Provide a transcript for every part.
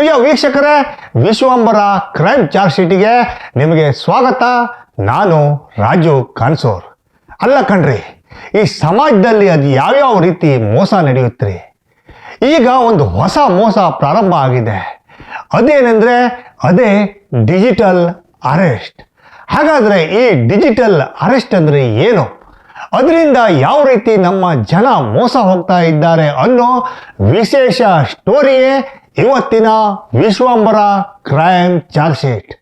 ಪ್ರಿಯ ವೀಕ್ಷಕರೇ Vishwambara crime charge ಶೀಟಿಗೆ ನಿಮಗೆ ಸ್ವಾಗತ. ನಾನು ರಾಜು ಕಾನ್ಸೋರ್. ಅಲ್ಲ ಕಣ್ರಿ, ಈ ಸಮಾಜದಲ್ಲಿ ಅದು ಯಾವ್ಯಾವ ರೀತಿ ಮೋಸ ನಡೆಯುತ್ತೆ? ಈಗ ಒಂದು ಹೊಸ ಮೋಸ ಪ್ರಾರಂಭ ಆಗಿದೆ. ಅದೇನೆಂದರೆ, ಅದೇ ಡಿಜಿಟಲ್ ಅರೆಸ್ಟ್. ಹಾಗಾದರೆ ಈ ಡಿಜಿಟಲ್ ಅರೆಸ್ಟ್ ಅಂದರೆ ಏನು? ಅದರಿಂದ ಯಾವ ರೀತಿ ನಮ್ಮ ಜನ ಮೋಸ ಹೋಗ್ತಾ ಇದ್ದಾರೆ ಅನ್ನೋ ವಿಶೇಷ ಸ್ಟೋರಿಯೇ ಇವತ್ತಿನ ವಿಶ್ವಂಬರ ಕ್ರೈಮ್ ಚಾರ್ಜ್ ಶೀಟ್.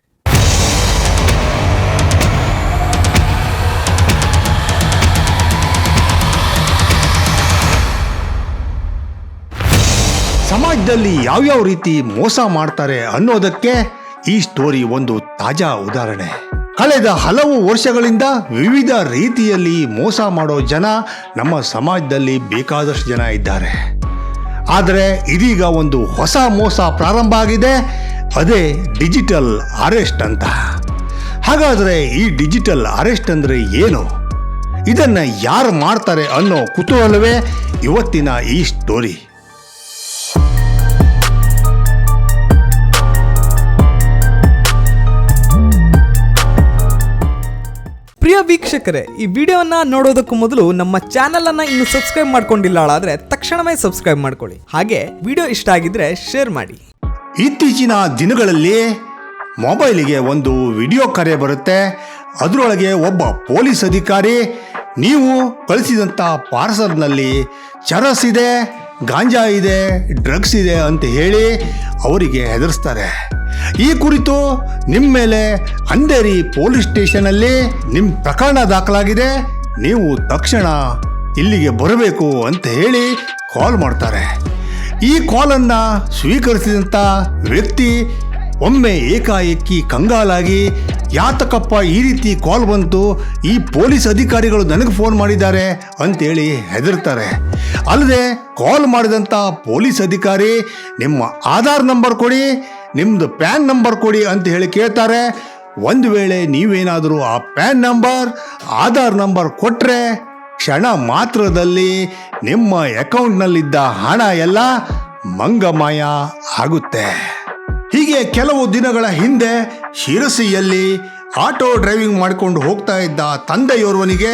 ಸಮಾಜದಲ್ಲಿ ಯಾವ್ಯಾವ ರೀತಿ ಮೋಸ ಮಾಡ್ತಾರೆ ಅನ್ನೋದಕ್ಕೆ ಈ ಸ್ಟೋರಿ ಒಂದು ತಾಜಾ ಉದಾಹರಣೆ. ಕಳೆದ ಹಲವು ವರ್ಷಗಳಿಂದ ವಿವಿಧ ರೀತಿಯಲ್ಲಿ ಮೋಸ ಮಾಡೋ ಜನ ನಮ್ಮ ಸಮಾಜದಲ್ಲಿ ಬೇಕಾದಷ್ಟು ಜನ ಇದ್ದಾರೆ. ಆದರೆ ಇದೀಗ ಒಂದು ಹೊಸ ಮೋಸ ಪ್ರಾರಂಭ ಆಗಿದೆ. ಅದೇ ಡಿಜಿಟಲ್ ಅರೆಸ್ಟ್ ಅಂತ. ಹಾಗಾದರೆ ಈ ಡಿಜಿಟಲ್ ಅರೆಸ್ಟ್ ಅಂದರೆ ಏನು? ಇದನ್ನು ಯಾರು ಮಾಡ್ತಾರೆ ಅನ್ನೋ ಕುತೂಹಲವೇ ಇವತ್ತಿನ ಈ ಸ್ಟೋರಿ. ವೀಕ್ಷಕರೇ, ಈ ವಿಡಿಯೋನ ನೋಡೋದಕ್ಕೂ ಮೊದಲು ನಮ್ಮ ಚಾನೆಲ್ ಅನ್ನ ಇನ್ನು ಸಬ್ಸ್ಕ್ರೈಬ್ ಮಾಡ್ಕೊಂಡಿಲ್ಲ ಆದ್ರೆ ತಕ್ಷಣವೇ ಸಬ್ಸ್ಕ್ರೈಬ್ ಮಾಡ್ಕೊಳ್ಳಿ. ಹಾಗೆ ವಿಡಿಯೋ ಇಷ್ಟ ಆಗಿದ್ರೆ ಶೇರ್ ಮಾಡಿ. ಇತ್ತೀಚಿನ ದಿನಗಳಲ್ಲಿ ಮೊಬೈಲಿಗೆ ಒಂದು ವಿಡಿಯೋ ಕರೆ ಬರುತ್ತೆ. ಅದರೊಳಗೆ ಒಬ್ಬ ಪೊಲೀಸ್ ಅಧಿಕಾರಿ, ನೀವು ಕಳಿಸಿದಂಥ ಪಾರ್ಸಲ್ನಲ್ಲಿ ಚರಸ್ ಇದೆ ಗಾಂಜಾ ಇದೆ, ಡ್ರಗ್ಸ್ ಇದೆ ಅಂತ ಹೇಳಿ ಅವರಿಗೆ ಹೆದರಿಸ್ತಾರೆ. ಈ ಕುರಿತು ನಿಮ್ಮ ಮೇಲೆ ಅಂಧೇರಿ ಪೊಲೀಸ್ ಸ್ಟೇಷನಲ್ಲಿ ನಿಮ್ಮ ಪ್ರಕರಣ ದಾಖಲಾಗಿದೆ, ನೀವು ತಕ್ಷಣ ಇಲ್ಲಿಗೆ ಬರಬೇಕು ಅಂತ ಹೇಳಿ ಕಾಲ್ ಮಾಡ್ತಾರೆ. ಈ ಕಾಲನ್ನು ಸ್ವೀಕರಿಸಿದಂಥ ವ್ಯಕ್ತಿ ಒಮ್ಮೆ ಏಕಾಏಕಿ ಕಂಗಾಲಾಗಿ ಯಾತಕಪ್ಪ ಈ ರೀತಿ ಕಾಲ್ ಬಂತು? ಈ ಪೊಲೀಸ್ ಅಧಿಕಾರಿಗಳು ನನಗೆ ಫೋನ್ ಮಾಡಿದ್ದಾರೆ ಅಂತೇಳಿ ಹೆದರ್ತಾರೆ. ಅಲ್ಲದೆ ಕಾಲ್ ಮಾಡಿದಂಥ ಪೊಲೀಸ್ ಅಧಿಕಾರಿ, ನಿಮ್ಮ ಆಧಾರ್ ನಂಬರ್ ಕೊಡಿ ನಿಮ್ಮದು ಪ್ಯಾನ್ ನಂಬರ್ ಕೊಡಿ ಅಂತ ಹೇಳಿ ಕೇಳ್ತಾರೆ. ಒಂದು ವೇಳೆ ನೀವೇನಾದರೂ ಆ ಪ್ಯಾನ್ ನಂಬರ್, ಆಧಾರ್ ನಂಬರ್ ಕೊಟ್ಟರೆ ಕ್ಷಣ ಮಾತ್ರದಲ್ಲಿ ನಿಮ್ಮ ಅಕೌಂಟ್ನಲ್ಲಿದ್ದ ಹಣ ಎಲ್ಲ ಮಂಗಮಯ ಆಗುತ್ತೆ. ಹೀಗೆ ಕೆಲವು ದಿನಗಳ ಹಿಂದೆ ಶಿರಸಿಯಲ್ಲಿ ಆಟೋ ಡ್ರೈವಿಂಗ್ ಮಾಡಿಕೊಂಡು ಹೋಗ್ತಾ ಇದ್ದ ತಂದೆಯೋರ್ವನಿಗೆ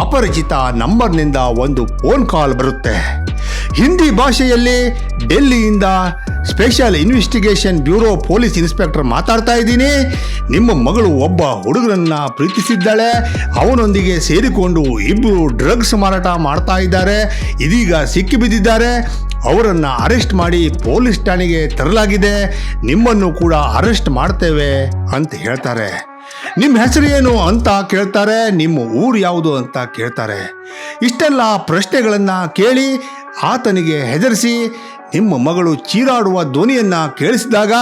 ಅಪರಿಚಿತ ನಂಬರ್ನಿಂದ ಒಂದು ಫೋನ್ ಕಾಲ್ ಬರುತ್ತೆ. ಹಿಂದಿ ಭಾಷೆಯಲ್ಲಿ ಡೆಲ್ಲಿಯಿಂದ special investigation bureau police inspector ಮಾತಾಡ್ತಾ ಇದ್ದೀನಿ. ನಿಮ್ಮ ಮಗಳು ಒಬ್ಬ ಹುಡುಗರನ್ನ ಪ್ರೀತಿಸಿದ್ದಾಳೆ. ಅವನೊಂದಿಗೆ ಸೇರಿಕೊಂಡು ಇಬ್ಬರು ಡ್ರಗ್ಸ್ ಮಾರಾಟ ಮಾಡ್ತಾ ಇದ್ದಾರೆ. ಇದೀಗ ಸಿಕ್ಕಿಬಿದ್ದಿದ್ದಾರೆ. ಅವರನ್ನ ಅರೆಸ್ಟ್ ಮಾಡಿ ಪೊಲೀಸ್ ಠಾಣೆಗೆ ತರಲಾಗಿದೆ. ನಿಮ್ಮನ್ನು ಕೂಡ ಅರೆಸ್ಟ್ ಮಾಡ್ತೇವೆ ಅಂತ ಹೇಳ್ತಾರೆ. ನಿಮ್ಮ ಹೆಸರು ಏನು ಅಂತ ಕೇಳ್ತಾರೆ, ನಿಮ್ಮ ಊರು ಯಾವುದು ಅಂತ ಕೇಳ್ತಾರೆ. ಇಷ್ಟೆಲ್ಲ ಪ್ರಶ್ನೆಗಳನ್ನು ಕೇಳಿ ಆತನಿಗೆ ಹೆದರಿಸಿ ನಿಮ್ಮ ಮಗಳು ಚೀರಾಡುವ ಧ್ವನಿಯನ್ನ ಕೇಳಿಸಿದಾಗ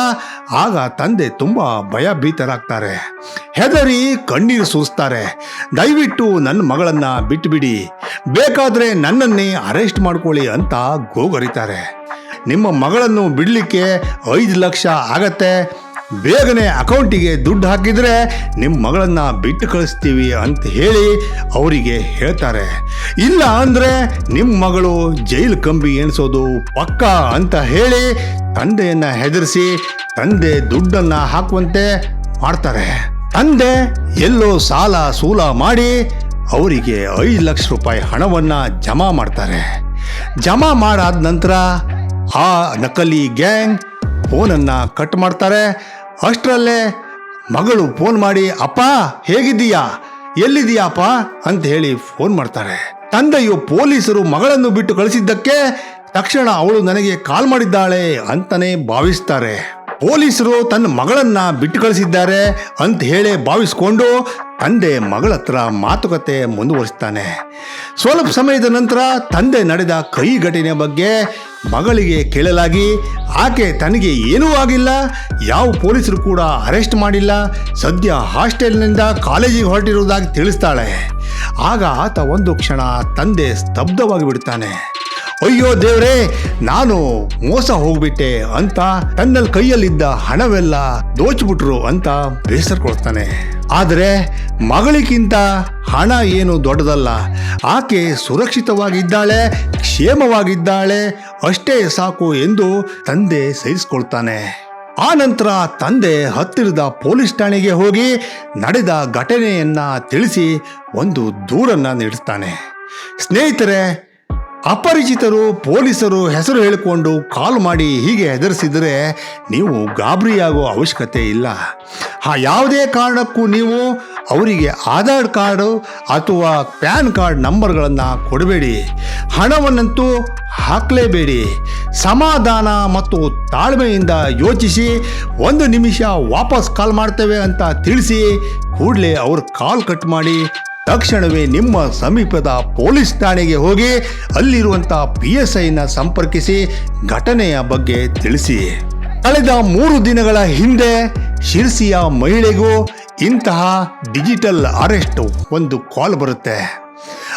ಆಗ ತಂದೆ ತುಂಬ ಭಯಭೀತರಾಗ್ತಾರೆ. ಹೆದರಿ ಕಣ್ಣೀರು ಸೂಸ್ತಾರೆ ದಯವಿಟ್ಟು ನನ್ನ ಮಗಳನ್ನ ಬಿಟ್ಟುಬಿಡಿ ಬೇಕಾದ್ರೆ ನನ್ನನ್ನೇ ಅರೆಸ್ಟ್ ಮಾಡ್ಕೊಳ್ಳಿ ಅಂತ ಗೋಗರಿತಾರೆ. ನಿಮ್ಮ ಮಗಳನ್ನು ಬಿಡಲಿಕ್ಕೆ ಐದು ಲಕ್ಷ ಆಗತ್ತೆ. ಬೇಗನೆ ಅಕೌಂಟಿಗೆ ದುಡ್ಡು ಹಾಕಿದರೆ ನಿಮ್ಮ ಮಗಳನ್ನು ಬಿಟ್ಟು ಕಳಿಸ್ತೀವಿ ಅಂತ ಹೇಳಿ ಅವರಿಗೆ ಹೇಳ್ತಾರೆ. ಇಲ್ಲ ಅಂದರೆ ನಿಮ್ಮ ಮಗಳು ಜೈಲು ಕಂಬಿ ಎಣಿಸೋದು ಪಕ್ಕ ಅಂತ ಹೇಳಿ ತಂದೆಯನ್ನು ಹೆದರಿಸಿ ತಂದೆ ದುಡ್ಡನ್ನು ಹಾಕುವಂತೆ ಮಾಡ್ತಾರೆ. ತಂದೆ ಎಲ್ಲೋ ಸಾಲ ಸೂಲ ಮಾಡಿ ಅವರಿಗೆ ಐದು ಲಕ್ಷ ರೂಪಾಯಿ ಹಣವನ್ನು ಜಮಾ ಮಾಡ್ತಾರೆ. ಜಮಾ ಮಾಡಾದ ನಂತರ ಆ ನಕಲಿ ಗ್ಯಾಂಗ್ ಫೋನನ್ನ ಕಟ್ ಮಾಡ್ತಾರೆ. ಅಷ್ಟರಲ್ಲೇ ಮಗಳು ಫೋನ್ ಮಾಡಿ, ಅಪ್ಪ, ಹೇಗಿದ್ದೀಯಾ? ಎಲ್ಲಿದೀಯಪ್ಪ ಅಂತ ಹೇಳಿ ಫೋನ್ ಮಾಡ್ತಾರೆ. ತಂದೆಯು ಪೊಲೀಸರು ಮಗಳನ್ನು ಬಿಟ್ಟು ಕಳಿಸಿದ್ದಕ್ಕೆ ತಕ್ಷಣ ಅವಳು ನನಗೆ ಕಾಲ್ ಮಾಡಿದ್ದಾಳೆ ಅಂತಾನೆ ಭಾವಿಸ್ತಾರೆ. ಪೊಲೀಸರು ತನ್ನ ಮಗಳನ್ನ ಬಿಟ್ಟು ಕಳಿಸಿದ್ದಾರೆ ಅಂತ ಹೇಳಿ ಭಾವಿಸ್ಕೊಂಡು ತಂದೆ ಮಗಳ ಹತ್ರ ಮಾತುಕತೆ ಮುಂದುವರಿಸ್ತಾನೆ. ಸ್ವಲ್ಪ ಸಮಯದ ನಂತರ ತಂದೆ ನಡೆದ ಕೈ ಘಟನೆ ಬಗ್ಗೆ ಮಗಳಿಗೆ ಕೇಳಲಾಗಿ, ಆಕೆ ತನಗೆ ಏನೂ ಆಗಿಲ್ಲ, ಯಾವ ಪೊಲೀಸರು ಕೂಡ ಅರೆಸ್ಟ್ ಮಾಡಿಲ್ಲ, ಸದ್ಯ ಹಾಸ್ಟೆಲ್ನಿಂದ ಕಾಲೇಜಿಗೆ ಹೊರಟಿರುವುದಾಗಿ ತಿಳಿಸ್ತಾಳೆ. ಆಗ ಆತ ಒಂದು ಕ್ಷಣ ತಂದೆ ಸ್ತಬ್ಧವಾಗಿ ಬಿಡ್ತಾನೆ. ಅಯ್ಯೋ ದೇವ್ರೇ, ನಾನು ಮೋಸ ಹೋಗ್ಬಿಟ್ಟೆ ಅಂತ ತನ್ನಲ್ಲಿ ಕೈಯಲ್ಲಿದ್ದ ಹಣವೆಲ್ಲ ದೋಚ್ಬಿಟ್ರು ಅಂತ ಬೇಸರ ಕೊಡ್ತಾನೆ ಆದರೆ ಮಗಳಿಗಿಂತ ಹಣ ಏನು ದೊಡ್ಡದಲ್ಲ. ಆಕೆ ಸುರಕ್ಷಿತವಾಗಿದ್ದಾಳೆ, ಕ್ಷೇಮವಾಗಿದ್ದಾಳೆ, ಅಷ್ಟೇ ಸಾಕು ಎಂದು ತಂದೆ ಸಹಿಸಿಕೊಳ್ತಾನೆ. ಆ ನಂತರ ತಂದೆ ಹತ್ತಿರದ ಪೊಲೀಸ್ ಠಾಣೆಗೆ ಹೋಗಿ ನಡೆದ ಘಟನೆಯನ್ನ ತಿಳಿಸಿ ಒಂದು ದೂರನ್ನ ನೀಡುತ್ತಾನೆ ಸ್ನೇಹಿತರೆ ಅಪರಿಚಿತರು, ಪೊಲೀಸರು ಹೆಸರು ಹೇಳಿಕೊಂಡು ಕಾಲ್ ಮಾಡಿ ಹೀಗೆ ಹೆದರಿಸಿದರೆ ನೀವು ಗಾಬರಿಯಾಗೋ ಅವಶ್ಯಕತೆ ಇಲ್ಲ. ಆ ಯಾವುದೇ ಕಾರಣಕ್ಕೂ ನೀವು ಅವರಿಗೆ ಆಧಾರ್ ಕಾರ್ಡು ಅಥವಾ ಪ್ಯಾನ್ ಕಾರ್ಡ್ ನಂಬರ್ಗಳನ್ನು ಕೊಡಬೇಡಿ. ಹಣವನ್ನಂತೂ ಹಾಕಲೇಬೇಡಿ. ಸಮಾಧಾನ ಮತ್ತು ತಾಳ್ಮೆಯಿಂದ ಯೋಚಿಸಿ ಒಂದು ನಿಮಿಷ ವಾಪಸ್ ಕಾಲ್ ಮಾಡ್ತೇವೆ ಅಂತ ತಿಳಿಸಿ ಕೂಡಲೇ ಅವ್ರ ಕಾಲ್ ಕಟ್ ಮಾಡಿ ತಕ್ಷಣವೇ ನಿಮ್ಮ ಸಮೀಪದ ಪೊಲೀಸ್ ಠಾಣೆಗೆ ಹೋಗಿ ಅಲ್ಲಿರುವಂತಹ ಪಿ ಎಸ್ ಐನ ಸಂಪರ್ಕಿಸಿ ಘಟನೆಯ ಬಗ್ಗೆ ತಿಳಿಸಿ. ಕಳೆದ ಮೂರು ದಿನಗಳ ಹಿಂದೆ ಶಿರ್ಸಿಯ ಮಹಿಳೆಗೂ ಇಂತಹ ಡಿಜಿಟಲ್ ಅರೆಸ್ಟ್ ಒಂದು ಕಾಲ್ ಬರುತ್ತೆ.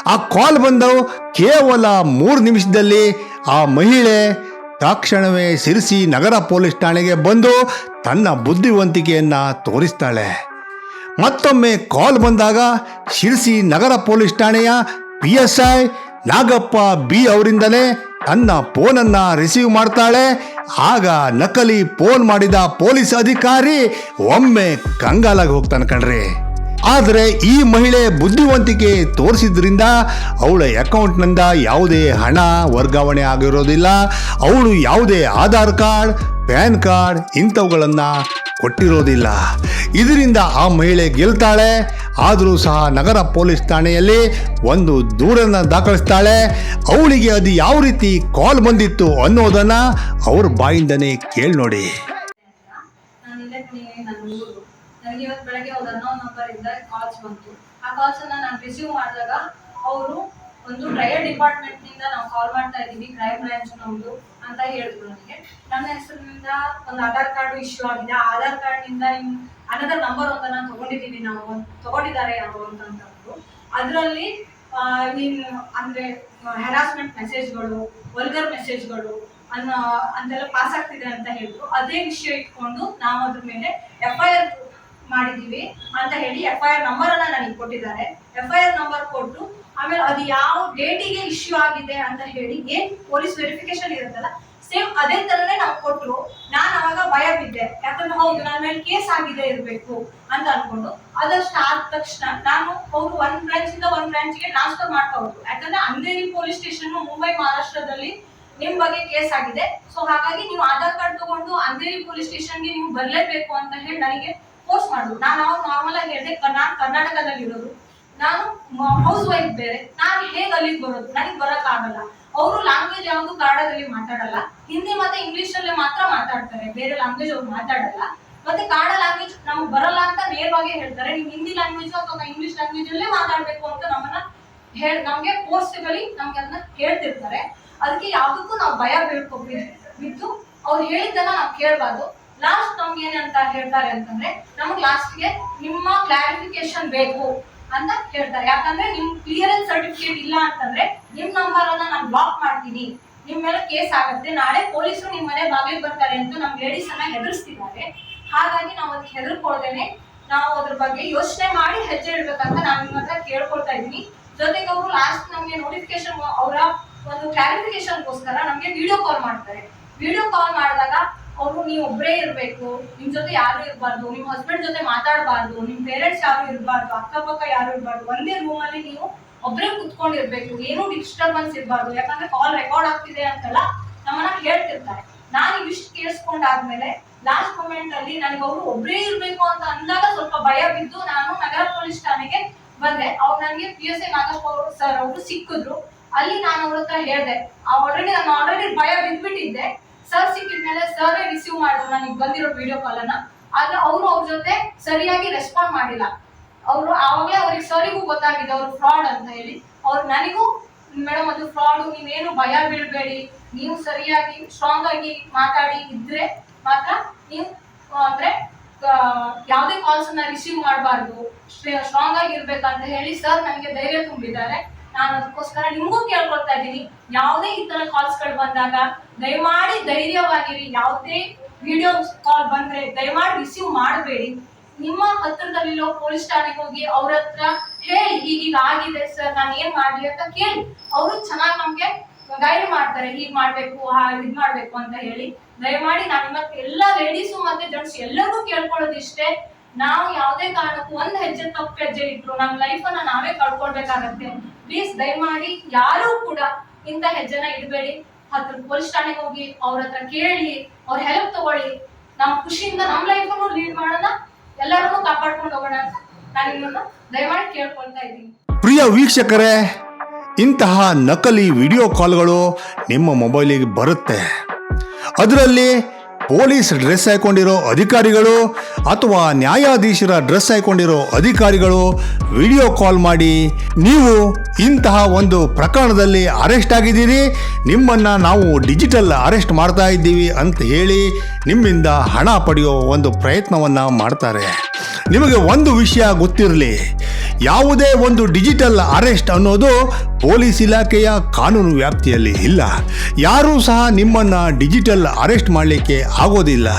ಆ ಕಾಲ್ ಬಂದು ಕೇವಲ ಮೂರು ನಿಮಿಷದಲ್ಲಿ ಆ ಮಹಿಳೆ ತಕ್ಷಣವೇ ಶಿರ್ಸಿ ನಗರ ಪೊಲೀಸ್ ಠಾಣೆಗೆ ಬಂದು ತನ್ನ ಬುದ್ಧಿವಂತಿಕೆಯನ್ನು ತೋರಿಸ್ತಾಳೆ. ಮತ್ತೊಮ್ಮೆ ಕಾಲ್ ಬಂದಾಗ ಶಿರ್ಸಿ ನಗರ ಪೊಲೀಸ್ ಠಾಣೆಯ P S I Nagappa B ಅವರಿಂದಲೇ ತನ್ನ ಫೋನನ್ನು ರಿಸೀವ್ ಮಾಡ್ತಾಳೆ. ಆಗ ನಕಲಿ ಫೋನ್ ಮಾಡಿದ ಪೊಲೀಸ್ ಅಧಿಕಾರಿ ಒಮ್ಮೆ ಕಂಗಾಲಾಗಿ ಹೋಗ್ತಾನೆ ಕಣ್ರಿ. ಆದರೆ ಈ ಮಹಿಳೆ ಬುದ್ಧಿವಂತಿಕೆ ತೋರಿಸಿದ್ರಿಂದ ಅವಳ ಅಕೌಂಟ್ನಿಂದ ಯಾವುದೇ ಹಣ ವರ್ಗಾವಣೆ ಆಗಿರೋದಿಲ್ಲ. ಅವಳು ಯಾವುದೇ ಆಧಾರ್ ಕಾರ್ಡ್ ಪ್ಯಾನ್ ಕಾರ್ಡ್ ಇಂಥವುಗಳನ್ನು ಕೊಟ್ಟಿರೋದಿಲ್ಲ. ಇದರಿಂದ ಆ ಮಹಿಳೆ ಗೆಲ್ತಾಳೆ, ಆದರೂ ಸಹ ನಗರ ಪೊಲೀಸ್ ಠಾಣೆಯಲ್ಲಿ ಒಂದು ದೂರನ್ನು ದಾಖಲಿಸ್ತಾಳೆ. ಅವಳಿಗೆ ಅದು ಯಾವ ರೀತಿ ಕಾಲ್ ಬಂದಿತ್ತು ಅನ್ನೋದನ್ನು ಅವ್ರ ಬಾಯಿಂದನೇ ಕೇಳಿ ನೋಡಿ. ನನಗೆ ಇವತ್ತು ಬೆಳಗ್ಗೆ ಅವ್ರ ಅನ್ನೋ ಇಂದ ಕಾಲ್ಸ್ ಬಂತು. ಆ ಕಾಲ್ಸ್ ಅನ್ನ ನಾನು ರಿಸೀವ್ ಮಾಡಿದಾಗ ಅವರು ಒಂದು ಟ್ರಯಲ್ ಡಿಪಾರ್ಟ್ಮೆಂಟ್ನಿಂದ ನಾವು ಕಾಲ್ ಮಾಡ್ತಾ ಇದೀವಿ ಕ್ರೈಮ್ ಬ್ರಾಂಚ್ ನಮ್ದು ಅಂತ ಹೇಳಿದ್ರು ನನಗೆ ನನ್ನ ಹೆಸರಿನಿಂದ ಒಂದು ಆಧಾರ್ ಕಾರ್ಡ್ ಇಶ್ಯೂ ಆಗಿದೆ. ಆಧಾರ್ ಕಾರ್ಡ್ನಿಂದ ನಿಮ್ ಅನದರ್ ನಂಬರ್ ಒಂದನ್ನ ತಗೊಂಡಿದ್ದೀವಿ ನಾವು, ತಗೊಂಡಿದ್ದಾರೆ ಯಾರು ಅಂತಂದ್ರು. ಅದರಲ್ಲಿ ನೀನು ಅಂದ್ರೆ ಹೆರಾಸ್ಮೆಂಟ್ ಮೆಸೇಜ್ಗಳು ವಲ್ಗರ್ ಮೆಸೇಜ್ಗಳು ಅನ್ನೋ ಅಂತೆಲ್ಲ ಪಾಸ್ ಆಗ್ತಿದೆ ಅಂತ ಹೇಳಿದ್ರು. ಅದೇ ವಿಷಯ ಇಟ್ಕೊಂಡು ನಾವು ಅದ್ರ ಮೇಲೆ ಎಫ್ ಐ ಆರ್ ಮಾಡಿದೀವಿ ಅಂತ ಹೇಳಿ ಎಫ್ ಐ ಆರ್ ನಂಬರ್ ಅನ್ನ ನನಗೆ ಕೊಟ್ಟಿದ್ದಾರೆ. ಎಫ್ ಐ ಆರ್ ನಂಬರ್ ಕೊಟ್ಟು ಆಮೇಲೆ ಅದು ಯಾವ ಡೇಟಿಗೆ ಇಶ್ಯೂ ಆಗಿದೆ ಅಂತ ಹೇಳಿ ಏನ್ ಪೊಲೀಸ್ ವೆರಿಫಿಕೇಶನ್ ಇರುತ್ತಲ್ಲ ಸೇಮ್ ಅದೇ ತರನೇ ನಾವು ಕೊಟ್ಟರು ನಾನು ಅವಾಗ ಭಯ ಬಿದ್ದೆ. ಯಾಕಂದ್ರೆ ಹೌದು ನನ್ನ ಮೇಲೆ ಕೇಸ್ ಆಗಿದೆ ಇರಬೇಕು ಅಂತ ಅನ್ಕೊಂಡು. ಅದಷ್ಟು ಆದ ತಕ್ಷಣ ನಾನು ಅವರು ಒಂದ್ ಬ್ರಾಂಚ್ ಇಂದ ಒಂದ್ ಬ್ರಾಂಚ್ಗೆ ಟ್ರಾನ್ಸ್ಫರ್ ಮಾಡ್ತಾ ಹೋದ್ರು. ಯಾಕಂದ್ರೆ ಅಂದೇರಿ ಪೊಲೀಸ್ ಸ್ಟೇಷನ್ ಮುಂಬೈ ಮಹಾರಾಷ್ಟ್ರದಲ್ಲಿ ನಿಮ್ ಬಗ್ಗೆ ಕೇಸ್ ಆಗಿದೆ. ಸೊ ಹಾಗಾಗಿ ನೀವು ಆಧಾರ್ ಕಾರ್ಡ್ ತಗೊಂಡು ಅಂದೇರಿ ಪೊಲೀಸ್ ಸ್ಟೇಷನ್ಗೆ ನೀವು ಬರಲೇಬೇಕು ಅಂತ ಹೇಳಿ ನನಗೆ ಫೋರ್ಸ್ ಮಾಡಿದ್ರು ನಾನು ಅವ್ರು ನಾರ್ಮಲ್ ಆಗಿ ಹೇಳಿದೆ ನಾನು ಕರ್ನಾಟಕದಲ್ಲಿ ಇರೋದು. ನಾನು ಹೌಸ್ ವೈಫ್ ಬೇರೆ. ನಾನು ಹೇಗೆ ಅಲ್ಲಿಗೆ ಬರೋದು? ನನಗೆ ಆಗಲ್ಲ. ಅವರು ಲ್ಯಾಂಗ್ವೇಜ್ ಯಾವುದು ಕನ್ನಡದಲ್ಲಿ ಮಾತಾಡಲ್ಲ. ಹಿಂದಿ ಮತ್ತೆ ಇಂಗ್ಲಿಷ್ ಅಲ್ಲೇ ಮಾತ್ರ ಮಾತಾಡ್ತಾರೆ. ಬೇರೆ ಲ್ಯಾಂಗ್ವೇಜ್ ಅವ್ರು ಮಾತಾಡಲ್ಲ. ಮತ್ತೆ ಕನ್ನಡ ಲ್ಯಾಂಗ್ವೇಜ್ ನಮ್ಗೆ ಬರಲ್ಲ ಅಂತ ನೇರವಾಗಿ ಹೇಳ್ತಾರೆ. ನೀವು ಹಿಂದಿ ಲ್ಯಾಂಗ್ವೇಜ್ ಅಥವಾ ಇಂಗ್ಲಿಷ್ ಲ್ಯಾಂಗ್ವೇಜ್ ಅಲ್ಲೇ ಮಾತಾಡ್ಬೇಕು ಅಂತ ನಮ್ಮನ್ನ ಹೇಳ್ ನಮ್ಗೆ ಪೋಸ್ಟ್ಗಳಲ್ಲಿ ನಮ್ಗೆ ಅದನ್ನ ಹೇಳ್ತಿರ್ತಾರೆ. ಅದಕ್ಕೆ ಯಾವುದಕ್ಕೂ ನಾವು ಭಯ ಬೀಳ್ಕೊಬೇಕು ಬಿದ್ದು ಅವ್ರು ಹೇಳಿದ್ದನ್ನ ನಾವು ಕೇಳಬಾರ್ದು. ಲಾಸ್ಟ್ ನಮ್ಗೆ ಏನಂತ ಹೇಳ್ತಾರೆ ಅಂತಂದ್ರೆ, ನಮ್ಗೆ ಲಾಸ್ಟ್ಗೆ ನಿಮ್ಮ ಕ್ಲಾರಿಫಿಕೇಶನ್ ಬೇಕು ಅಂತ ಹೇಳ್ತಾರೆ. ಯಾಕಂದ್ರೆ ನಿಮ್ ಕ್ಲಿಯರೆನ್ಸ್ ಸರ್ಟಿಫಿಕೇಟ್ ಇಲ್ಲ ಅಂತಂದ್ರೆ ನಿಮ್ ನಂಬರ್ ಅನ್ನ ನಾನು ಬ್ಲಾಕ್ ಮಾಡ್ತೀನಿ. ನಿಮ್ ಮೇಲೆ ಕೇಸ್ ಆಗುತ್ತೆ. ನಾಳೆ ಪೊಲೀಸರು ನಿಮ್ ಮನೆ ಬಾಗಿಲಿಗೆ ಬರ್ತಾರೆ ಅಂತ ನಮ್ ಲೇಡೀಸ್ ಅನ್ನ ಹೆದರ್ಸ್ತಿದ್ದಾರೆ. ಹಾಗಾಗಿ ನಾವು ಅದಕ್ಕೆ ಹೆದರ್ಕೊಳ್ದೇನೆ ನಾವು ಅದ್ರ ಬಗ್ಗೆ ಯೋಚನೆ ಮಾಡಿ ಹೆಜ್ಜೆ ಇಡ್ಬೇಕಂತ ನಾನು ನಿಮ್ಮ ಹತ್ರ ಕೇಳ್ಕೊಳ್ತಾ ಇದೀನಿ ಜೊತೆಗೆ ಅವರು ಲಾಸ್ಟ್ ನಮ್ಗೆ ನೋಟಿಫಿಕೇಶನ್ ಅವರ ಒಂದು ಕ್ಲಾರಿಫಿಕೇಶನ್ಗೋಸ್ಕರ ನಮ್ಗೆ ವಿಡಿಯೋ ಕಾಲ್ ಮಾಡ್ತಾರೆ. ವಿಡಿಯೋ ಕಾಲ್ ಮಾಡಿದಾಗ ಅವರು ನೀವು ಒಬ್ಬರೇ ಇರಬೇಕು ನಿಮ್ಮ ಜೊತೆ ಯಾರು ಇರಬಾರ್ದು ನಿಮ್ಮ ಹಸ್ಬೆಂಡ್ ಜೊತೆ ಮಾತಾಡಬಾರ್ದು ನಿಮ್ಮ ಪೇರೆಂಟ್ಸ್ ಯಾರು ಇರಬಾರ್ದು, ಅಕ್ಕಪಕ್ಕ ಯಾರು ಇರಬಾರ್ದು, ಒಂದೇ ರೂಮಲ್ಲಿ ನೀವು ಒಬ್ಬರೇ ಕುತ್ಕೊಂಡಿರ್ಬೇಕು, ಏನೂ ಡಿಸ್ಟರ್ಬೆನ್ಸ್ ಇರಬಾರ್ದು. ಯಾಕಂದ್ರೆ ಕಾಲ್ ರೆಕಾರ್ಡ್ ಆಗ್ತಿದೆ ಅಂತೆಲ್ಲ, ನಮ್ಮನ್ನ ಹೇಳ್ತಿರ್ತಾರೆ. ನಾನು ಇವಿಷ್ಟು ಕೇಳಿಸ್ಕೊಂಡಾದ್ಮೇಲೆ ಲಾಸ್ಟ್ ಮೂಮೆಂಟ್ ಅಲ್ಲಿ ನನಗೆ ಅವರು ಒಬ್ಬರೇ ಇರಬೇಕು ಅಂತ ಅಂದಾಗ ಸ್ವಲ್ಪ ಭಯ ಬಿದ್ದು ನಾನು ನಗರ ಪೊಲೀಸ್ ಠಾಣೆಗೆ ಬಂದೆ. ಅವ್ರು ನನಗೆ ಪಿ ಎಸ್ ಐ ನಾಗಪ್ಪ ಅವರು ಸರ್ ಅವರು ಸಿಕ್ಕಿದ್ರು. ಅಲ್ಲಿ ನಾನು ಅವ್ರ ಹತ್ರ ಹೇಳಿದೆ. ಆಲ್ರೆಡಿ ನಾನು ಆಲ್ರೆಡಿ ಭಯ ಬಿದ್ಬಿಟ್ಟಿದ್ದೆ. ಸರ್ ಸಿಕ್ಕಿದ್ಮೇಲೆ ಸರ್ ರಿಸೀವ್ ಮಾಡೋಣ ನೀವು ಬಂದಿರೋ ವಿಡಿಯೋ ಕಾಲ್ ಅನ್ನ. ಆದ್ರೆ ಅವರು ಅವ್ರ ಜೊತೆ ಸರಿಯಾಗಿ ರೆಸ್ಪಾಂಡ್ ಮಾಡಿಲ್ಲ. ಅವರು ಆವಾಗಲೇ ಅವ್ರಿಗೆ ಸರಿಗೂ ಗೊತ್ತಾಗಿದೆ ಅವ್ರು ಫ್ರಾಡ್ ಅಂತ ಹೇಳಿ. ಅವ್ರು ನನಗೂ ಮೇಡಮ್ ಅದು ಫ್ರಾಡು ನೀವೇನು ಭಯ ಬೀಳ್ಬೇಡಿ. ನೀವು ಸರಿಯಾಗಿ ಸ್ಟ್ರಾಂಗ್ ಆಗಿ ಮಾತಾಡಿ ಇದ್ರೆ ಮಾತ್ರ ನೀವು, ಅಂದ್ರೆ ಯಾವುದೇ ಕಾಲ್ಸ್ ಅನ್ನ ರಿಸೀವ್ ಮಾಡಬಾರ್ದು. ಸ್ಟ್ರಾಂಗ್ ಆಗಿ ಇರ್ಬೇಕಂತ ಹೇಳಿ ಸರ್ ನನಗೆ ಧೈರ್ಯ ತುಂಬಿದ್ದಾರೆ. ನಾನು ಅದಕ್ಕೋಸ್ಕರ ನಿಮಗೂ ಕೇಳ್ಕೊಳ್ತಾ ಇದ್ದೀನಿ. ಯಾವುದೇ ಈ ತರ ಕಾಲ್ಸ್ಗಳು ಬಂದಾಗ ದಯಮಾಡಿ ಧೈರ್ಯವಾಗಿರಿ. ಯಾವುದೇ ವಿಡಿಯೋ ಕಾಲ್ ಬಂದ್ರೆ ದಯಮಾಡಿ ರಿಸೀವ್ ಮಾಡಬೇಡಿ. ನಿಮ್ಮ ಹತ್ರದಲ್ಲಿರೋ ಪೊಲೀಸ್ ಠಾಣೆಗೆ ಹೋಗಿ ಅವ್ರ ಹತ್ರ ಹೇಳಿ ಹೀಗೀಗ ಆಗಿದೆ ಸರ್, ನಾನು ಏನ್ ಮಾಡ್ಲಿ ಅಂತ ಕೇಳಿ. ಅವರು ಚೆನ್ನಾಗಿ ನಮ್ಗೆ ಗೈಡ್ ಮಾಡ್ತಾರೆ. ಹೀಗ್ ಮಾಡ್ಬೇಕು ಇದ್ ಮಾಡ್ಬೇಕು ಅಂತ ಹೇಳಿ. ದಯಮಾಡಿ ನಾನು ಇವತ್ತು ಎಲ್ಲ ಲೇಡೀಸು ಮತ್ತೆ ಜೆಂಟ್ಸ್ ಎಲ್ಲರಿಗೂ ಕೇಳ್ಕೊಳ್ಳೋದು ಇಷ್ಟೇ ನಾವು ಯಾವುದೇ ಕಾರಣಕ್ಕೂ ಒಂದ್ ಹೆಜ್ಜೆ ತಪ್ಪು ಹೆಜ್ಜೆ ಇಟ್ರು ನಮ್ಮ ಲೈಫ್ ಅನ್ನ ನಾವೇ ಕಳ್ಕೊಳ್ಬೇಕಾಗತ್ತೆ. ಪ್ಲೀಸ್ ದಯಮಾಡಿ ಯಾರು ಕೂಡ ಇಂಥ ಹೆಜ್ಜೆನ ಇಡಬೇಡಿ. ಹತ್ರ ಪೊಲೀಸ್ ಠಾಣೆಗೆ ಹೋಗಿ ಅವ್ರ ಹತ್ರ ಕೇಳಿ, ಅವ್ರ ಹೆಲ್ಪ್ ತಗೊಳ್ಳಿ. ನಮ್ಮ ಖುಷಿಯಿಂದ ನಮ್ಮ ಲೈಫನ್ನು ಲೀಡ್ ಮಾಡೋಣ, ಎಲ್ಲರನ್ನೂ ಕಾಪಾಡ್ಕೊಂಡು ಹೋಗೋಣ ಅಂತ ನಾನು ನಿಮ್ಮನ್ನ ದಯಮಾಡಿ ಕೇಳ್ಕೊಳ್ತಾ ಇದ್ದೀನಿ. ಪ್ರಿಯ ವೀಕ್ಷಕರೇ, ಇಂತಹ ನಕಲಿ ವಿಡಿಯೋ ಕಾಲ್ಗಳು ನಿಮ್ಮ ಮೊಬೈಲಿಗೆ ಬರುತ್ತೆ. ಅದರಲ್ಲಿ ಪೊಲೀಸ್ ಡ್ರೆಸ್ ಹಾಕೊಂಡಿರೋ ಅಧಿಕಾರಿಗಳು ಅಥವಾ ನ್ಯಾಯಾಧೀಶರ ಡ್ರೆಸ್ ಹಾಕೊಂಡಿರೋ ಅಧಿಕಾರಿಗಳು ವಿಡಿಯೋ ಕಾಲ್ ಮಾಡಿ, ನೀವು ಇಂತಹ ಒಂದು ಪ್ರಕರಣದಲ್ಲಿ ಅರೆಸ್ಟ್ ಆಗಿದ್ದೀರಿ, ನಿಮ್ಮನ್ನು ನಾವು ಡಿಜಿಟಲ್ ಅರೆಸ್ಟ್ ಮಾಡ್ತಾ ಇದ್ದೀವಿ ಅಂತ ಹೇಳಿ ನಿಮ್ಮಿಂದ ಹಣ ಪಡೆಯೋ ಒಂದು ಪ್ರಯತ್ನವನ್ನು ಮಾಡ್ತಾರೆ. ನಿಮಗೆ ಒಂದು ವಿಷಯ ಗೊತ್ತಿರಲಿ, ಯಾವುದೇ ಒಂದು ಡಿಜಿಟಲ್ ಅರೆಸ್ಟ್ ಅನ್ನೋದು ಪೊಲೀಸ್ ಇಲಾಖೆಯ ಕಾನೂನು ವ್ಯಾಪ್ತಿಯಲ್ಲಿ ಇಲ್ಲ. ಯಾರೂ ಸಹ ನಿಮ್ಮನ್ನು ಡಿಜಿಟಲ್ ಅರೆಸ್ಟ್ ಮಾಡಲಿಕ್ಕೆ ಆಗೋದಿಲ್ಲ.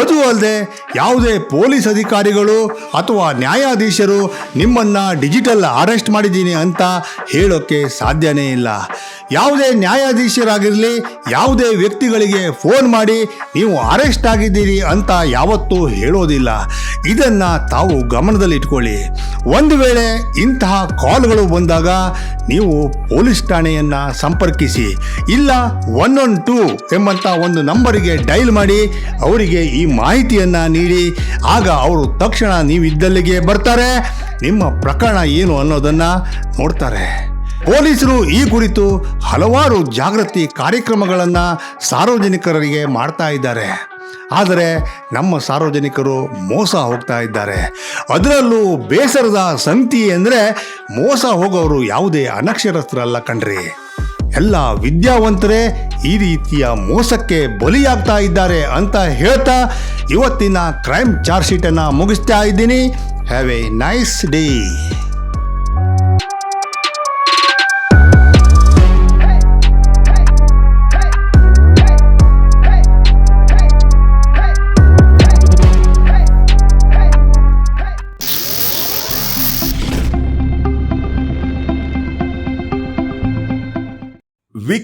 ಅದು ಅಲ್ಲದೆ ಯಾವುದೇ ಪೊಲೀಸ್ ಅಧಿಕಾರಿಗಳು ಅಥವಾ ನ್ಯಾಯಾಧೀಶರು ನಿಮ್ಮನ್ನು ಡಿಜಿಟಲ್ ಅರೆಸ್ಟ್ ಮಾಡಿದ್ದೀನಿ ಅಂತ ಹೇಳೋಕ್ಕೆ ಸಾಧ್ಯನೇ ಇಲ್ಲ. ಯಾವುದೇ ನ್ಯಾಯಾಧೀಶರಾಗಿರಲಿ, ಯಾವುದೇ ವ್ಯಕ್ತಿಗಳಿಗೆ ಫೋನ್ ಮಾಡಿ ನೀವು ಅರೆಸ್ಟ್ ಆಗಿದ್ದೀರಿ ಅಂತ ಯಾವತ್ತೂ ಹೇಳೋದಿಲ್ಲ. ಇದನ್ನು ತಾವು ಗಮನದಲ್ಲಿಟ್ಕೊಳ್ಳಿ. ಒಂದು ವೇಳೆ ಇಂತಹ ಕಾಲ್ಗಳು ಬಂದಾಗ ನೀವು ಪೊಲೀಸ್ ಠಾಣೆಯನ್ನು ಸಂಪರ್ಕಿಸಿ, ಇಲ್ಲ ಒನ್ ಒನ್ ಟೂ ಎಂಬಂಥ ಒಂದು ನಂಬರಿಗೆ ಡೈಲ್ ಮಾಡಿ, ಅವರಿಗೆ ಮಾಹಿತಿಯನ್ನು ನೀಡಿ, ಆಗ ಅವರು ತಕ್ಷಣ ನೀವಿದ್ದಲ್ಲಿಗೆ ಬರ್ತಾರೆ. ನಿಮ್ಮ ಪ್ರಕರಣ ಏನು ಅನ್ನೋದನ್ನು ನೋಡ್ತಾರೆ. ಪೊಲೀಸರು ಈ ಕುರಿತು ಹಲವಾರು ಜಾಗೃತಿ ಕಾರ್ಯಕ್ರಮಗಳನ್ನು ಸಾರ್ವಜನಿಕರಿಗೆ ಮಾಡ್ತಾ ಇದ್ದಾರೆ. ಆದರೆ ನಮ್ಮ ಸಾರ್ವಜನಿಕರು ಮೋಸ ಹೋಗ್ತಾ ಇದ್ದಾರೆ. ಅದರಲ್ಲೂ ಬೇಸರದ ಸಂಗತಿ ಅಂದರೆ ಮೋಸ ಹೋಗೋರು ಯಾವುದೇ ಅನಕ್ಷರಸ್ಥರಲ್ಲ ಕಣ್ರಿ. ಎಲ್ಲ ವಿದ್ಯಾವಂತರೇ ಈ ರೀತಿಯ ಮೋಸಕ್ಕೆ ಬಲಿಯಾಗ್ತಾ ಇದ್ದಾರೆ ಅಂತ ಹೇಳ್ತಾ ಇವತ್ತಿನ ಕ್ರೈಮ್ ಚಾರ್ಜ್ ಶೀಟನ್ನು ಮುಗಿಸ್ತಾ ಇದ್ದೀನಿ. Have A nice day